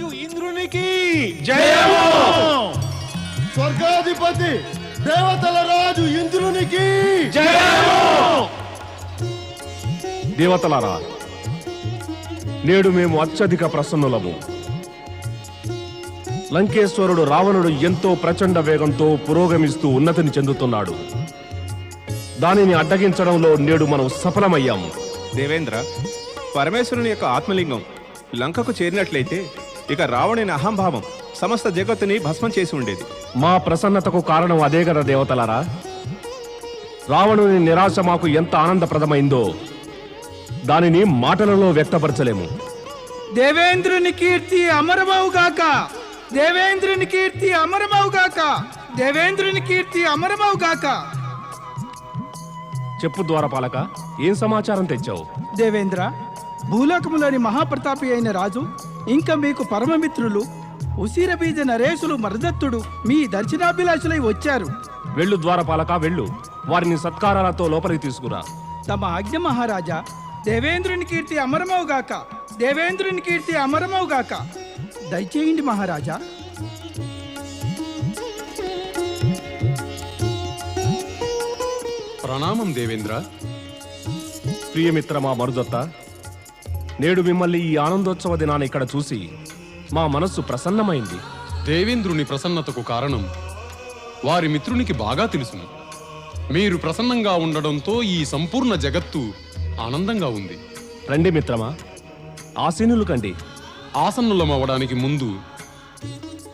రాజు ఇంద్రునికి జయము! స్వర్గాధిపతి దేవతల రాజు ఇంద్రునికి జయము! దేవతలారా నేడు మేము అత్యధిక ప్రసన్నులము. లంకేశ్వరుడు రావణుడు ఎంతో ప్రచండ వేగంతో పురోగమిస్తూ ఉన్నతిని చెందుతున్నాడు. దానిని అడ్డగించడంలో నేడు మనం సఫలమయ్యాం దేవేంద్ర పరమేశ్వరుని యొక్క ఆత్మలింగం లంకకు చేరినట్లయితే ఇక రావణుని అహంభావం సమస్త జగత్తుని భస్మం చేసి ఉండేది. మా ప్రసన్నతకు కారణం అదే కదా దేవతలారా? రావణుని నిరాశ మాకు ఎంత ఆనందప్రదమైందో దానిని మాటలలో వ్యక్తపరచలేము. దేవేంద్రుని కీర్తి అమరమవుగాక దేవేంద్రుని కీర్తి అమరమవుగాక దేవేంద్రుని కీర్తి అమరమవుగాక చెప్పు ద్వారపాలక ఏం సమాచారం తెచ్చావు? దేవేంద్ర భూలోకములోని మహాప్రతాపి అయిన రాజు ఇంకా మీకు పరమమిత్రులు ఉసిరబీజ నరేశులు మరదత్తుడు మీ దర్శనాభిలాషులై వచ్చారు. వెళ్ళు ద్వారపాలక వెళ్ళు. వారిని సత్కారాలతో లోపలికి తీసుకురా. తమ ఆజ్ఞ మహారాజా దేవేంద్రుని కీర్తి అమరమవుగాక దేవేంద్రుని కీర్తి అమరమవుగాక దయచేయండి మహారాజా. ప్రణామం దేవేంద్ర. ప్రియమిత్రమా మరుదత్త. నేడు మిమ్మల్ని ఈ ఆనందోత్సవ దినాన్ని ఇక్కడ చూసి మా మనస్సు ప్రసన్నమైంది. దేవేంద్రుని ప్రసన్నతకు కారణం వారి మిత్రునికి బాగా తెలుసును. మీరు ప్రసన్నంగా ఉండడంతో ఈ సంపూర్ణ జగత్తు ఆనందంగా ఉంది. రండి మిత్రమా ఆసీనులు కండి. ఆసన్నులమవడానికి ముందు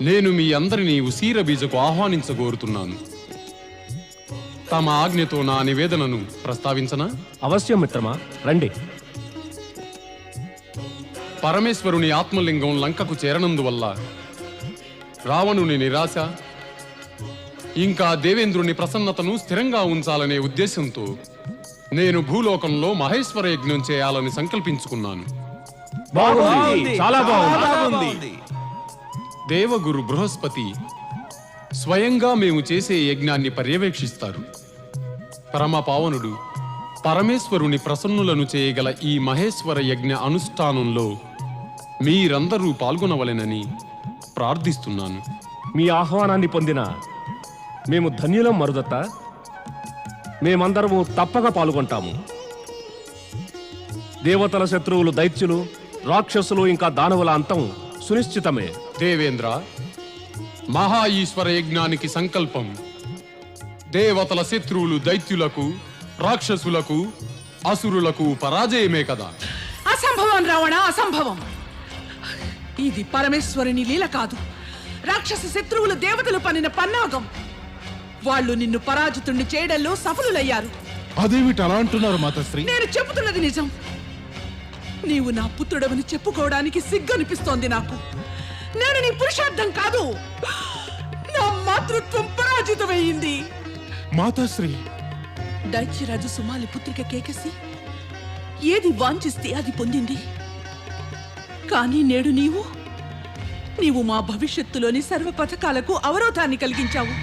నేను మీ అందరినీ ఉసీర బీజకు ఆహ్వానించగోరుతున్నాను. తమ ఆజ్ఞతో నా నివేదనను ప్రస్తావించనా? అవశ్యం మిత్రమా రండి. పరమేశ్వరుని ఆత్మలింగం లంకకు చేరనందువల్ల రావణుని నిరాశ ఇంకా దేవేంద్రుని ప్రసన్నతను స్థిరంగా ఉంచాలనే ఉద్దేశంతో నేను భూలోకంలో మహేశ్వర యజ్ఞం చేయాలని సంకల్పించుకున్నాను. బాగుంది. చాలా బాగుంది. దేవగురు బృహస్పతి స్వయంగా మేము చేసే యజ్ఞాన్ని పర్యవేక్షిస్తారు. పరమ పావనుడు పరమేశ్వరుని ప్రసన్నులను చేయగల ఈ మహేశ్వర యజ్ఞ అనుష్ఠానంలో మీరందరూ పాల్గొనవలెనని ప్రార్థిస్తున్నాను. మీ ఆహ్వానాన్ని పొందిన మేము ధన్యులం మరుదత్త. మేమందరము తప్పక పాల్గొంటాము. దేవతల శత్రువులు దైత్యులు రాక్షసులు ఇంకా దానవుల అంతం సునిశ్చితమే. దేవేంద్ర మహా ఈశ్వర యజ్ఞానికి సంకల్పం. దేవతల శత్రువులు దైత్యులకు రాక్షసులకు అసురులకు పరాజయమే కదా. అసంభవం రావణ అసంభవం. ఇది పరమేశ్వరుని లీల కాదు. రాక్షస శత్రువులు దేవతలు పనిన పన్నాగం. వాళ్ళు నిన్ను పరాజితుణ్ణి చేయడంలో సఫలులయ్యారు. అదేమిటి అలా అంటున్నారు మాతశ్రీ? నేను చెబుతున్నది నిజం. నీవు నా పుత్రుడవని చెప్పుకోవడానికి సిగ్గనిపిస్తోంది నాకు. నేను నీ పురుషార్థం కాదు. నా మాతృత్వం పరాజితమైంది. మాతాశ్రీ. దైత్యరాజు సుమాలి పుత్రిక కేకసి ఏది వాంఛిస్తే అది పొందింది? కానీ నేడు నీవు? నీవు మా భవిష్యత్తులోని సర్వ పథకాలకు అవరోధాన్ని కలిగించావు.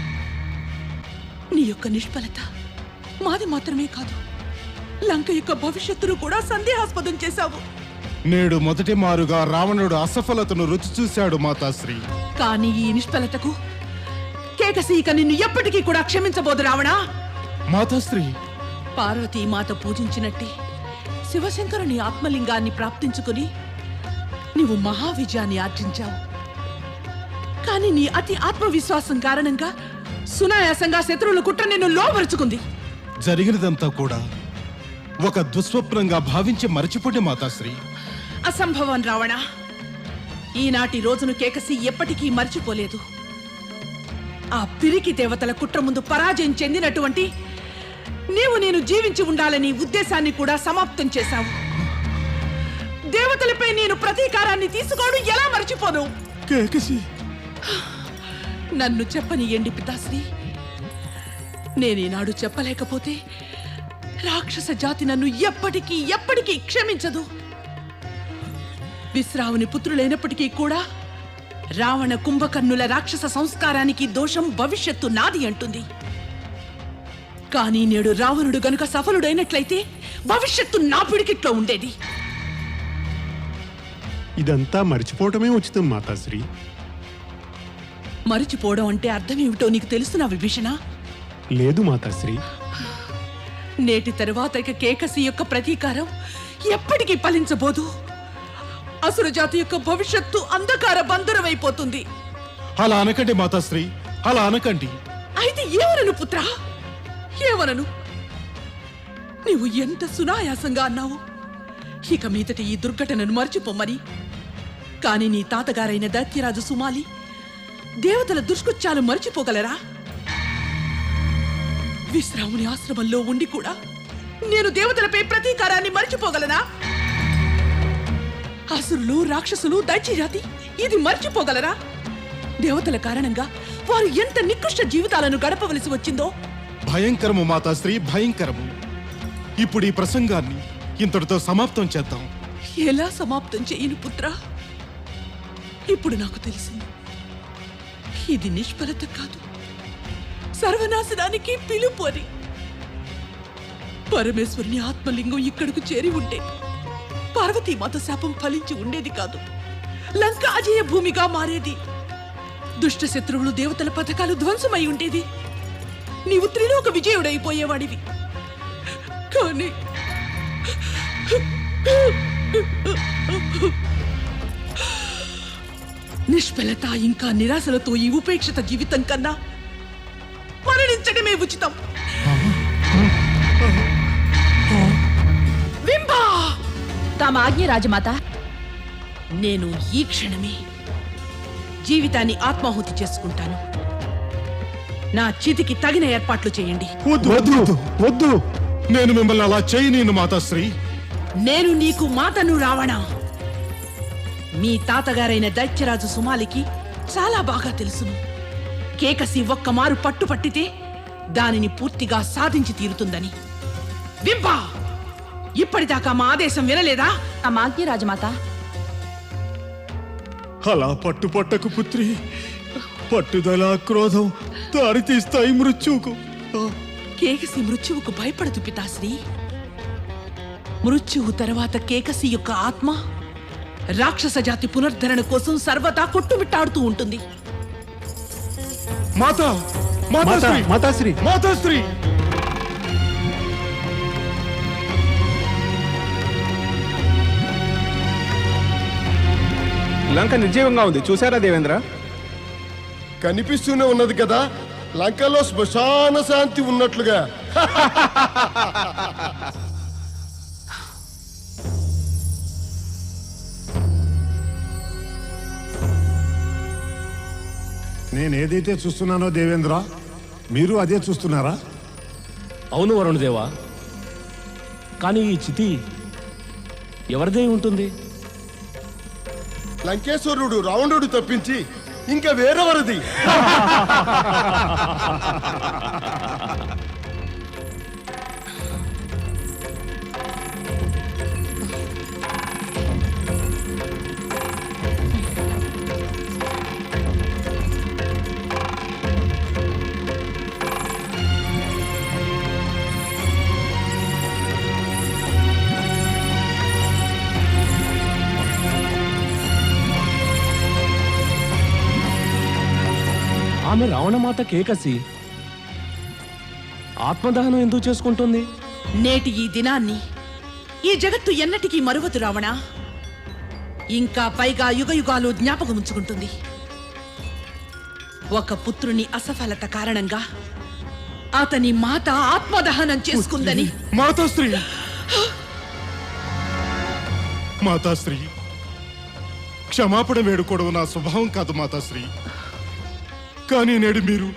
నీ యొక్క నిష్ఫలత మాది మాత్రమే కాదు లంక యొక్క భవిష్యత్తును కూడా సందేహాస్పదం చేశావు. నేడు మొదటి మారుగా రావణుడు అసఫలతను రుచి చూశాడు మాతాశ్రీ. కానీ ఈ నిష్ఫలతకు కేకసి ఇక నిన్ను ఎప్పటికీ కూడా క్షమించబోదు రావణా. మాతాశ్రీ. పార్వతీ మాత పూజించినట్టే శివశంకరుని ఆత్మలింగాన్ని ప్రాప్తించుకుని నీవు మహావిజయాన్ని ఆర్జించావు. కానీ నీ అతి ఆత్మవిశ్వాసం కారణంగా సునాయాసంగా శత్రువుల కుట్ర నిన్ను లోపరుచుకుంది జరిగినదంతా కూడా ఒక దుస్వప్నంగా భావించి మరచిపోండి మాతాశ్రీ. అసంభవం రావణ. ఈనాటి రోజును కేకసి ఎప్పటికీ మర్చిపోలేదు. ఆ పిరికి దేవతల కుట్ర ముందు పరాజయం చెందినటువంటి నీవు నేను జీవించి ఉండాలని ఉద్దేశాన్ని కూడా సమాప్తం చేశావు. దేవతలపై నేను ప్రతీకారాన్ని తీసుకోవడం ఎలా మర్చిపోను? కేకసి. నన్ను చెప్పని ఎండి పితాశ్రీ నేనేనాడు చెప్పలేకపోతే రాక్షస జాతి నన్ను ఎప్పటికీ ఎప్పటికీ క్షమించదు. విశ్రావుని పుత్రులైనప్పటికీ కూడా రావణ కుంభకర్ణుల రాక్షస సంస్కారానికి దోషం భవిష్యత్తు నాది అంటుంది. కానీ నేడు రావణుడు గనుక సఫలుడైనట్లయితే భవిష్యత్తు నా పిడికిట్లో ఉండేది. ఇదంతా మర్చిపోవటమే ఉచితం మాతాశ్రీ. మరిచిపోవడం అంటే అర్థం ఏమిటో నీకు తెలుసునా విభీషణ? లేదు మాతాశ్రీ. నేటి తరువాత ఇక కేకసి యొక్క ప్రతీకారం ఎప్పటికీ ఫలించబోదు. అసురు జాతి యొక్క భవిష్యత్తు అంధకార బంధురమైపోతుంది. అలా అనకండి మాతాశ్రీ. అలా అనకండి. అయితే ఏమనను పుత్ర? ఏమనను? నీవు ఎంత సునాయాసంగా అన్నావు? ఇక మీదట ఈ దుర్ఘటనను మర్చిపోమ్మని కాని నీ తాతగారైన దత్యరాజు సుమాలి దేవతల దుష్కృత్యాలు మర్చిపోగలరా? విశ్రాముని ఆశ్రమంలో ఉండి కూడా నేను దేవతలపై ప్రతీకారాన్ని మర్చిపోగలనా? అసురులు రాక్షసులు దైత్యజాతి ఇది మర్చిపోగలరా? దేవతల కారణంగా వారు ఎంత నికృష్ట జీవితాలను గడపవలసి వచ్చిందో? భయంకరము మాతాశ్రీ భయంకరము. ఇప్పుడు ఈ ప్రసంగాన్ని ఇంతటితో సమాప్తం చేద్దాం. ఎలా సమాప్తం చేయను పుత్ర? ఇప్పుడు నాకు తెలిసింది. ఇది నిష్ఫలత కాదు. సర్వనాశనానికి పిలుపు అని పరమేశ్వరుని ఆత్మలింగం ఇక్కడకు చేరి ఉంటే పార్వతీమాత శాపం ఫలించి ఉండేది కాదు. లంక అజయ భూమిగా మారేది. దుష్ట శత్రువులు దేవతల పథకాలు ధ్వంసమై ఉండేది. నీవు త్రిలోక విజయుడైపోయేవాడివి. కానీ నిష్ఫలత ఇంకా నిరాశలతో ఈ ఉపేక్షిత జీవితం కన్నా మరణించడమే ఉచితం. బింబా తమ ఆజ్ఞ రాజమాత. నేను ఈ క్షణమే జీవితాన్ని ఆత్మాహుతి చేసుకుంటాను. నా చితికి తగిన ఏర్పాట్లు చేయండి. వద్దు వద్దు వద్దు. నేను మిమ్మల్ని అలా చేయనీను మాతాశ్రీ. నేను నీకు మాతను రావణ. మీ తాతగారైన దైత్యరాజు సుమాలికి చాలా బాగా తెలుసును. కేకసి ఒక్క మారు పట్టు పట్టితే దానిని పూర్తిగా సాధించి తీరుతుందని. వింపా! ఇప్పటిదాకా మా ఆదేశం వినలేదా? తమ ఆజ్ఞ రాజమాత. అలా పట్టుపట్టకు పుత్రి. పట్టుదల క్రోధం దారి తీస్తాయి కేకసి మృత్యువుకు భయపడదు పితాశ్రీ. మృత్యువు తర్వాత కేకసి యొక్క ఆత్మ రాక్షస జాతి పునరుద్ధరణ కోసం సర్వదా కొట్టుమిట్టాడుతూ ఉంటుంది. మాత మాతాశ్రీ. మాతాశ్రీ. మాతాశ్రీ. లంక నిర్జీవంగా ఉంది. చూసారా దేవేంద్ర? కనిపిస్తూనే ఉన్నది కదా లంకలో శ్మశాన శాంతి ఉన్నట్లుగా. నేను ఏదైతే చూస్తున్నానో దేవేంద్ర మీరు అదే చూస్తున్నారా? అవును వరుణదేవా కానీ ఈ చితి ఎవరిదై ఉంటుంది? లంకేశ్వరుడు రావణుడు తప్పించి ఇంకా వేరెవరిది. ఆమె రావణమాత కేకసి ఆత్మదహనం ఎందుకు చేసుకుంటుంది? నేటి ఈ దినాన్ని ఈ జగత్తు ఎన్నటికీ మరువదు రావణ. ఇంకా పైగా యుగ యుగాలు జ్ఞాపకం ఉంచుకుంటుంది. ఒక పుత్రుని అసఫలత కారణంగా అతని మాత ఆత్మదహనం చేసుకుందని. మాతాశ్రీ! మాతాశ్రీ! క్షమాపణ వేడుకోవడం నా స్వభావం కాదు మాతాశ్రీ. కానీ నేడు మీరు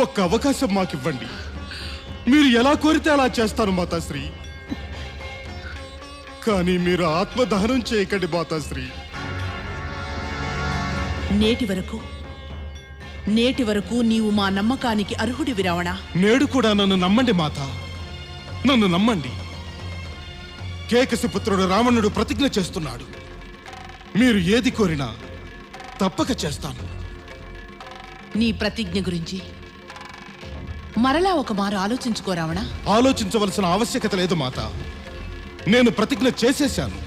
ఒక్క అవకాశం మాకివ్వండి. మీరు ఎలా కోరితే అలా చేస్తాను మాతాశ్రీ. కానీ మీరు ఆత్మదహనం చేయకండి మాతాశ్రీ. నేటి వరకు నేటి వరకు నీవు మా నమ్మకానికి అర్హుడివి రావణ నేడు కూడా నన్ను నమ్మండి మాత. నన్ను నమ్మండి. కేకసి పుత్రుడు రావణుడు ప్రతిజ్ఞ చేస్తున్నాడు. మీరు ఏది కోరినా తప్పక చేస్తాను. నీ ప్రతిజ్ఞ గురించి. మరలా ఒక మారు ఆలోచించుకోరావణ ఆలోచించవలసిన ఆవశ్యకత లేదు మాత. నేను ప్రతిజ్ఞ చేసేశాను.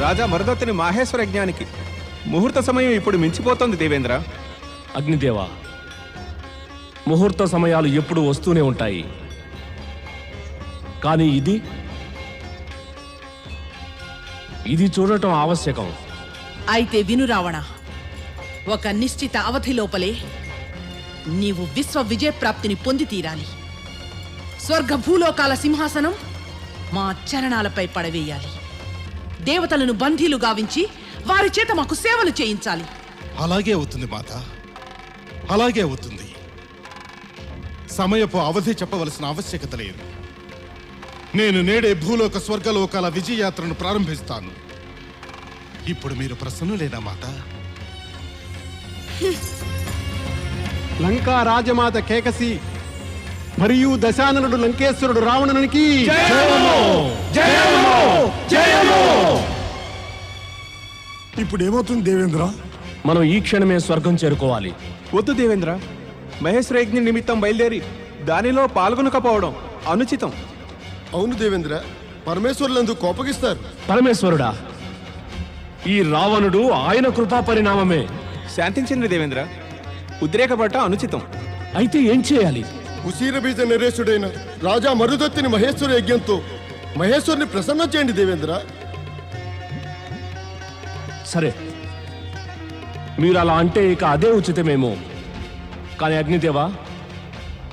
రాజా మరుదత్తుని మాహేశ్వర యజ్ఞానికి ముహూర్త సమయం ఇప్పుడు మించిపోతోంది దేవేంద్ర. అగ్నిదేవ ముహూర్త సమయాలు ఎప్పుడు వస్తూనే ఉంటాయి. కానీ ఇది ఇది చూడటం ఆవశ్యకం. అయితే విను రావణ ఒక నిశ్చిత అవధి లోపలే నీవు విశ్వ విజయప్రాప్తిని పొంది తీరాలి. స్వర్గ భూలోకాల సింహాసనం మా చరణాలపై పడవేయాలి. దేవతలను బంధీలు గావించి వారి చేత మాకు సేవలు చేయించాలి. అలాగే అవుతుంది మాత. అలాగే అవుతుంది. సమయపు అవధి చెప్పవలసిన ఆవశ్యకత లేదు. నేను నేడే భూలోక స్వర్గలోకాల విజయయాత్రను ప్రారంభిస్తాను. ఇప్పుడు మీరు ప్రసన్నులేనా మాత? లంకా రాజమాత కేకసి మరియు దశాననుడు లంకేశ్వరుడు రావణునికి ఇప్పుడు ఏమవుతుంది దేవేంద్ర? మనం ఈ క్షణమే స్వర్గం చేరుకోవాలి. వద్దు దేవేంద్ర. మహేశ్వర యజ్ఞ నిమిత్తం బయలుదేరి దానిలో పాల్గొనకపోవడం అనుచితం. అవును దేవేంద్ర పరమేశ్వరులందు కోపగిస్తారు. పరమేశ్వరుడా ఈ రావణుడు ఆయన కృపా పరిణామమే. శాంతించింది దేవేంద్ర ఉద్రేకపడట అనుచితం. అయితే ఏం చేయాలి? ఉసీర బీజ నరేశుడైన రాజా మరుదత్తిని మహేశ్వర యజ్ఞంతో మహేశ్వరుని ప్రసన్నం చేయండి దేవేంద్ర. సరే మీరు అలా అంటే ఇక అదే ఉచితమేమో. కానీ అగ్నిదేవా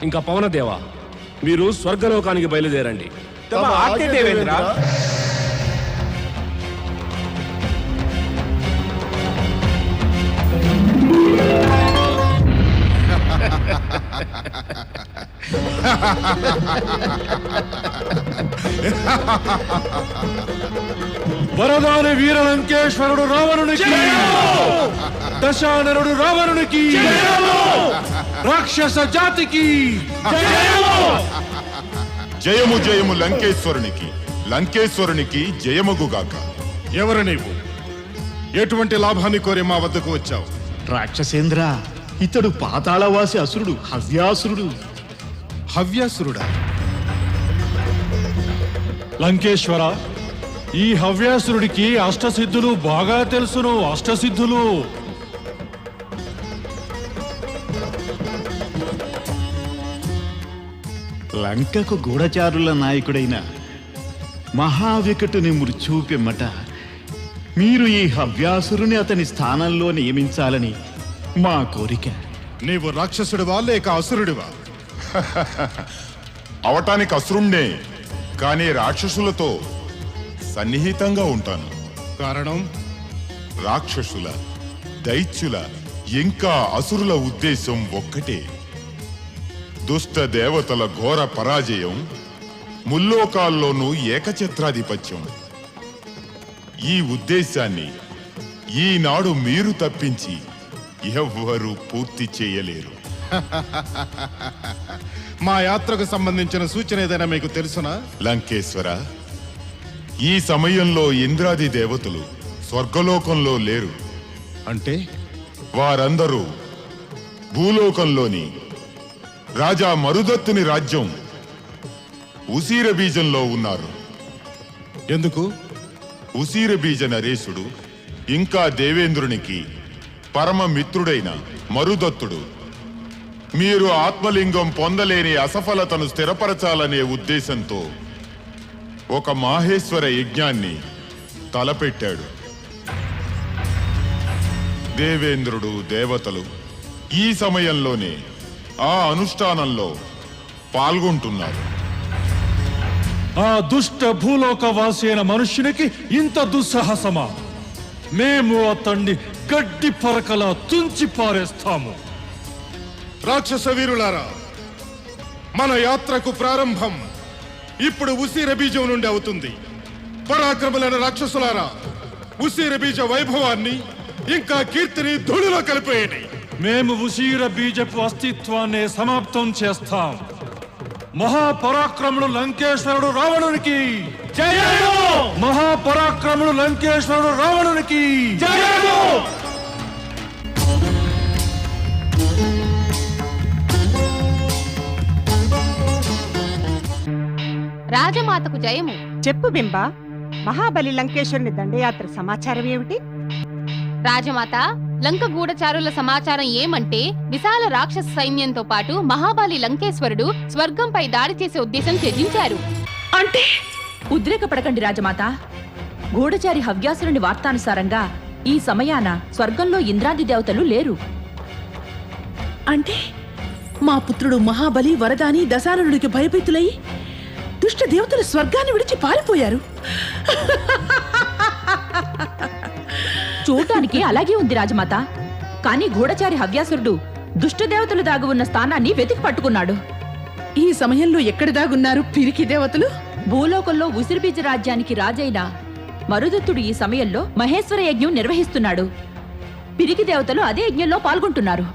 ఇంకా పవనదేవా? మీరు స్వర్గలోకానికి బయలుదేరండి. తమ ఆజ్ఞ దేవేంద్ర? వరదాని వీరలంకేశ్వరుడు రావణునికి. దశానరుడు రావణునికి. రాక్షస జాతికి. జయము జయము లంకేశ్వరునికి. లంకేశ్వరునికి జయమగుగాక. ఎవరు నీవు? ఎటువంటి లాభాన్ని కోరి మా వద్దకు వచ్చావు? రాక్షసేంద్ర ఇతడు పాతాళవాసి అసురుడు హవ్యాసురుడు. హవ్యాసురుడా? లంకేశ్వర? ఈ హవ్యాసురుడికి అష్టసిద్ధులు బాగా తెలుసును అష్టసిద్ధులు. లంకకు గూఢచారుల నాయకుడైన మహావికటుని మృత్యూపిమ్మట మీరు ఈ హవ్యాసురుని అతని స్థానంలో నియమించాలని మా కోరిక. నీవు రాక్షసుడివా లేక అసురుడివా? అవటానికి అసురుణ్ణే కానీ రాక్షసులతో సన్నిహితంగా ఉంటాను. కారణం? రాక్షసుల దైత్యుల ఇంకా అసురుల ఉద్దేశం ఒక్కటే. దుష్ట దేవతల ఘోర పరాజయం ముల్లోకాల్లోనూ ఏకఛత్రాధిపత్యం. ఈ ఉద్దేశాన్ని ఈనాడు మీరు తప్పించి ఎవ్వరూ పూర్తి చేయలేరు. మా యాత్రకు సంబంధించిన సూచన ఏదైనా మీకు తెలుసునా? లంకేశ్వర ఈ సమయంలో ఇంద్రాది దేవతలు స్వర్గలోకంలో లేరు. అంటే? వారందరూ భూలోకంలోని రాజా మరుదత్తుని రాజ్యం ఉసీర బీజంలో ఉన్నారు. ఎందుకు? ఉసీర బీజ నరేశుడు ఇంకా దేవేంద్రునికి పరమ మిత్రుడైన మరుదత్తుడు. మీరు ఆత్మలింగం పొందలేని అసఫలతను స్థిరపరచాలనే ఉద్దేశంతో ఒక మాహేశ్వర యజ్ఞాన్ని తలపెట్టాడు. దేవేంద్రుడు దేవతలు ఈ సమయంలోనే ఆ అనుష్ఠానంలో పాల్గొంటున్నారు. ఆ దుష్ట భూలోక వాసి అయిన మనుష్యునికి ఇంత దుస్సాహసమా? మేము అతన్ని గడ్డి పరకలా తుంచి పారేస్తాము. రాక్షస వీరులారా మన యాత్రకు ప్రారంభం ఇప్పుడు ఉసీర బీజం నుండి అవుతుంది. పరాక్రములైన రాక్షసులారా ఉసీర బీజ వైభవాన్ని ఇంకా కీర్తిని ధూళిలో కలిపేయండి. మేము ఉసీర బీజపు అస్తిత్వాన్ని సమాప్తం చేస్తాం. మహాపరాక్రముడు లంకేశ్వరుడు రావణునికి! మహాపరాక్రముడు లంకేశ్వరుడు రావణునికి! రాజమాతకు జయము. చెప్పు బింబా మహాబలి లంకేశ్వరుని దండయాత్ర సమాచారం ఏమిటి? రాజమాత లంక గూఢచారుల సమాచారం ఏమంటే విశాల రాక్షస సైన్యంతో పాటు మహాబలి లంకేశ్వరుడు స్వర్గంపై దాడి చేసే ఉద్దేశం త్యజించారు. అంటే ఉద్రేకపడకండి రాజమాత. గూఢచారి హవ్యాసురుని వార్తానుసారంగా ఈ సమయాన స్వర్గంలో ఇంద్రాది దేవతలు లేరు. అంటే మా పుత్రుడు మహాబలి వరదాని దశాననుడికి భయభీతులై దుష్ట దేవతలు స్వర్గాన్ని విడిచి పారిపోయారు. చూడటానికి అలాగే ఉంది రాజమాత. కానీ గూఢచారి హవ్యాసురుడు దుష్టదేవతలు దాగి ఉన్న స్థానాన్ని వెతికి పట్టుకున్నాడు. ఈ సమయంలో ఎక్కడ దాగున్నారు పిరికి దేవతలు? భూలోకంలో ఉసిరిబీజ రాజ్యానికి రాజైన మరుదత్తుడు ఈ సమయంలో మహేశ్వర యజ్ఞం నిర్వహిస్తున్నాడు. పిరికి దేవతలు అదే యజ్ఞంలో పాల్గొంటున్నారు.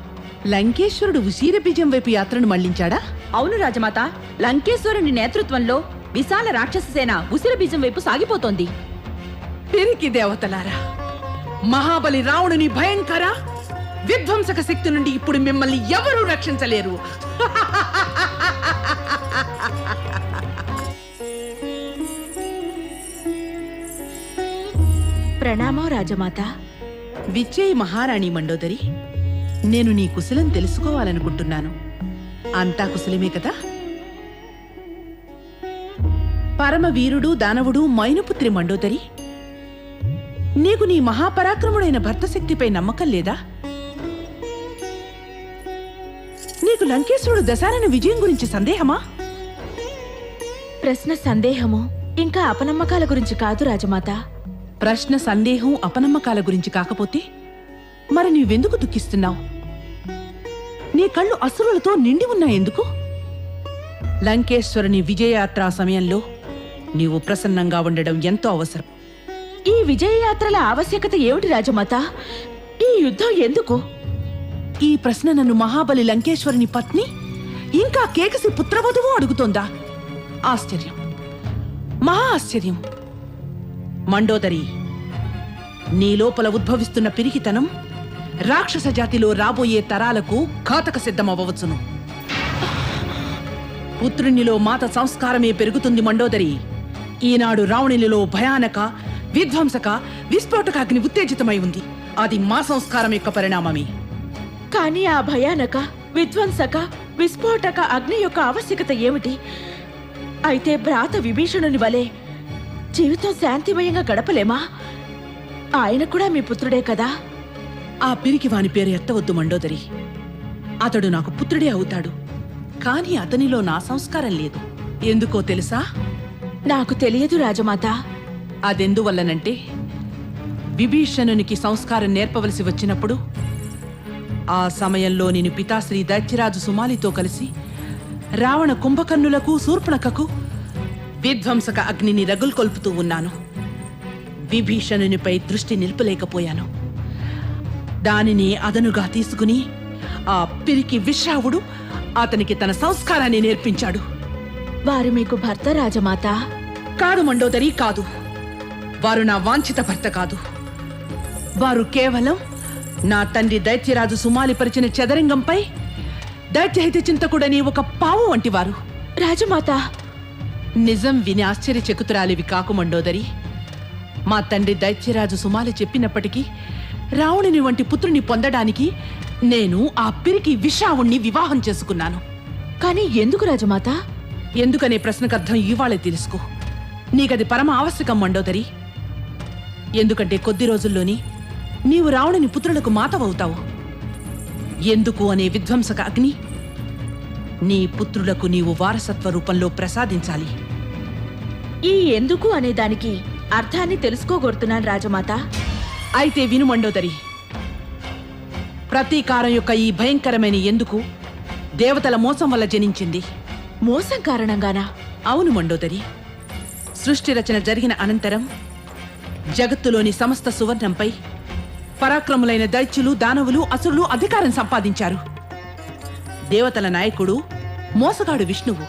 లంకేశ్వరుడు ఉసీర బీజం వైపు యాత్రను మళ్ళించాడా? అవును రాజమాత లంకేశ్వరుని నేతృత్వంలో విశాల రాక్షస సేన ఉసిరి బీజం వైపు సాగిపోతోంది. పిరికి దేవతలారా మహాబలి రావణుని భయంకర విధ్వంసక శక్తి నుండి ఇప్పుడు మిమ్మల్ని ఎవరూ రక్షించలేరు. ప్రణామం రాజమాత. విచ్చేయి మహారాణి మండోదరి నేను నీ కుశలం తెలుసుకోవాలనుకుంటున్నాను. అంతా కుశలమే కదా? పరమ వీరుడు దానవుడు మైనపుత్రి మండోదరి నీకు నీ మహాపరాక్రముడైన భర్త శక్తిపై నమ్మకం లేదా? నీకు లంకేశ్వరుడు దశానన విజయం గురించి సందేహమా? ప్రశ్న సందేహము ఇంకా అపనమ్మకాల గురించి కాదు రాజమాత. ప్రశ్న సందేహం అపనమ్మకాల గురించి కాకపోతే మరి నీవెందుకు దుఃఖిస్తున్నావు? నీ కళ్ళు అసురులతో నిండి ఉన్నాయెందుకు లంకేశ్వరుని విజయయాత్ర సమయంలో నీవు ప్రసన్నంగా ఉండడం ఎంతో అవసరం. ఈ విజయయాత్రల ఆవశ్యకత ఏమిటి రాజమాత? ఈ యుద్ధం ఎందుకు? ఈ ప్రశ్న నన్ను మహాబలి లంకేశ్వరుని పత్ని ఇంకా కేకసి పుత్రవధువు అడుగుతోందా? ఆశ్చర్యం. మహా ఆశ్చర్యం. మండోదరి నీ లోపల ఉద్భవిస్తున్న పిరికితనం రాక్షస జాతిలో రాబోయే తరాలకు ఘాతక సిద్ధమవ్వవచ్చును. పుత్రునిలో మాత సంస్కారమే పెరుగుతుంది మండోదరి. ఈనాడు రావణునిలో భయానక విధ్వంసక విస్ఫోటక అగ్ని ఉత్తేజితమై ఉంది. అది మా సంస్కారం యొక్క పరిణామమే. కానీ ఆ భయానక విధ్వంసక విస్ఫోటక అగ్ని యొక్క ఆవశ్యకత ఏమిటి? అయితే భ్రాత విభీషణుని వలె జీవితం శాంతిమయంగా గడపలేమా? ఆయన కూడా మీ పుత్రుడే కదా? ఆ పిరికి వాని పేరు ఎత్తవద్దు మండోదరి. అతడు నాకు పుత్రుడే అవుతాడు. కాని అతనిలో నా సంస్కారం లేదు. ఎందుకో తెలుసా? నాకు తెలియదు రాజమాత. అదెందువల్లనంటే విభీషణునికి సంస్కారం నేర్పవలసి వచ్చినప్పుడు ఆ సమయంలో నేను పితాశ్రీ దైత్యరాజు సుమాలితో కలిసి రావణ కుంభకర్ణులకు శూర్పణకకు విధ్వంసక అగ్నిని రగుల్కొల్పుతూ ఉన్నాను. విభీషణునిపై దృష్టి నిలుపలేకపోయాను. దానిని అదనుగా తీసుకుని ఆ పిరికి విశ్రావుడు అతనికి తన సంస్కారాన్ని నేర్పించాడు. వారు మీకు భర్త రాజమాత? కాదు మండోదరి కాదు. వారు నా వాంఛిత భర్త కాదు. వారు కేవలం నా తండ్రి దైత్యరాజు సుమాలి పరిచిన చదరంగంపై దైత్యహిత చింతకుడని ఒక పావు వంటివారు. రాజమాత? నిజం విని ఆశ్చర్య చెకుతురాలివి కాకు మండోదరి. మా తండ్రి దైత్యరాజు సుమాలి చెప్పినప్పటికీ రావణుని వంటి పుత్రుని పొందడానికి నేను ఆ పిరికి విషావుణ్ణి వివాహం చేసుకున్నాను. కానీ ఎందుకు రాజమాత? ఎందుకనే ప్రశ్నకు అర్థం ఇవాళే తెలుసుకో. నీకది పరమ ఆవశ్యకం మండోదరి. ఎందుకంటే కొద్ది రోజుల్లోని నీవు రావణుని పుత్రులకు మాతవవుతావు. ఎందుకు అనే విధ్వంసక అగ్ని? నీ పుత్రులకు నీవు వారసత్వ రూపంలో ప్రసాదించాలి. ఈ ఎందుకు అనే దానికి అర్థాన్ని తెలుసుకోగొడుతున్నాను రాజమాత. అయితే విను మండోదరి. ప్రతీకారం యొక్క ఈ భయంకరమైన ఎందుకు దేవతల మోసం వల్ల జనించింది. మోసం కారణంగానా? అవును మండోదరి. సృష్టి రచన జరిగిన అనంతరం జగత్తులోని సమస్త సువర్ణంపై పరాక్రములైన దైత్యులు దానవులు అసురులు అధికారం సంపాదించారు. దేవతల నాయకుడు మోసగాడు విష్ణువు.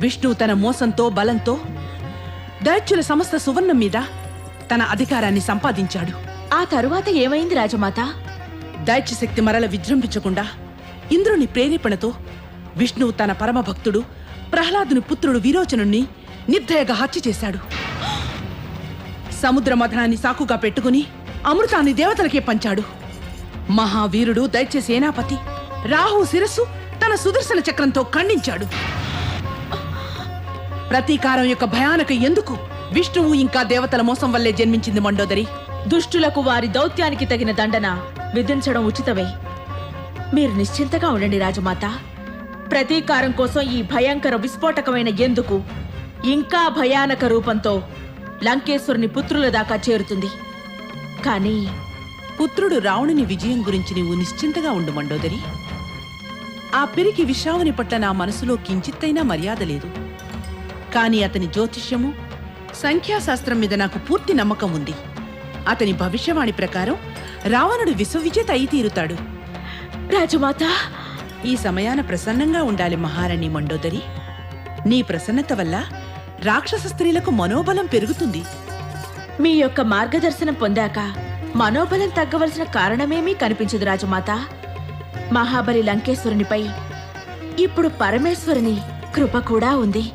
విష్ణువు తన మోసంతో బలంతో దైత్యుల సమస్త సువర్ణం మీద తన అధికారాన్ని సంపాదించాడు. ఆ తరువాత ఏమైంది రాజమాత? దైత్య శక్తి మరల విజృంభించకుండా ఇంద్రుని ప్రేరేపణతో విష్ణువు తన పరమ భక్తుడు ప్రహ్లాదుని పుత్రుడు విరోచనుణ్ణి నిర్దయగా హత్య చేశాడు. సముద్ర మథనాన్ని సాకుగా పెట్టుకుని అమృతాన్ని దేవతలకే పంచాడు. మహావీరుడు దైత్య సేనాపతి రాహు శిరస్సు తన సుదర్శన చక్రంతో ఖండించాడు. ప్రతీకారం యొక్క భయానక ఎందుకు? విష్ణువు ఇంకా దేవతల మోసం వల్లే జన్మించింది మండోదరి. దుష్టులకు వారి దౌత్యానికి తగిన దండన విధించడం ఉచితమే. మీరు నిశ్చింతగా ఉండండి రాజమాత. ప్రతీకారం కోసం ఈ భయంకర విస్ఫోటకమైన ఎందుకు ఇంకా భయానక రూపంతో లంకేశ్వరుని పుత్రుల దాకా చేరుతుంది. కానీ పుత్రుడు రావణుని విజయం గురించి నీవు నిశ్చింతగా ఉండు మండోదరి. ఆ పిరికి విశ్రావని పట్ల నా మనసులో కించిత్తైనా మర్యాద లేదు. కాని అతని జ్యోతిష్యము సంఖ్యాశాస్త్రం మీద నాకు పూర్తి నమ్మకం ఉంది. అతని భవిష్యవాణి ప్రకారం రావణుడు విశ్వవిజేత అయి తీరుతాడు. రాజమాత! ఈ సమయాన ప్రసన్నంగా ఉండాలి మహారాణి మండోదరి. నీ ప్రసన్నత వల్ల రాక్షస స్త్రీలకు మనోబలం పెరుగుతుంది. మీ యొక్క మార్గదర్శనం పొందాక మనోబలం తగ్గవలసిన కారణమేమీ కనిపించదు రాజమాత. మహాబలి లంకేశ్వరునిపై ఇప్పుడు పరమేశ్వరుని కృప కూడా ఉంది.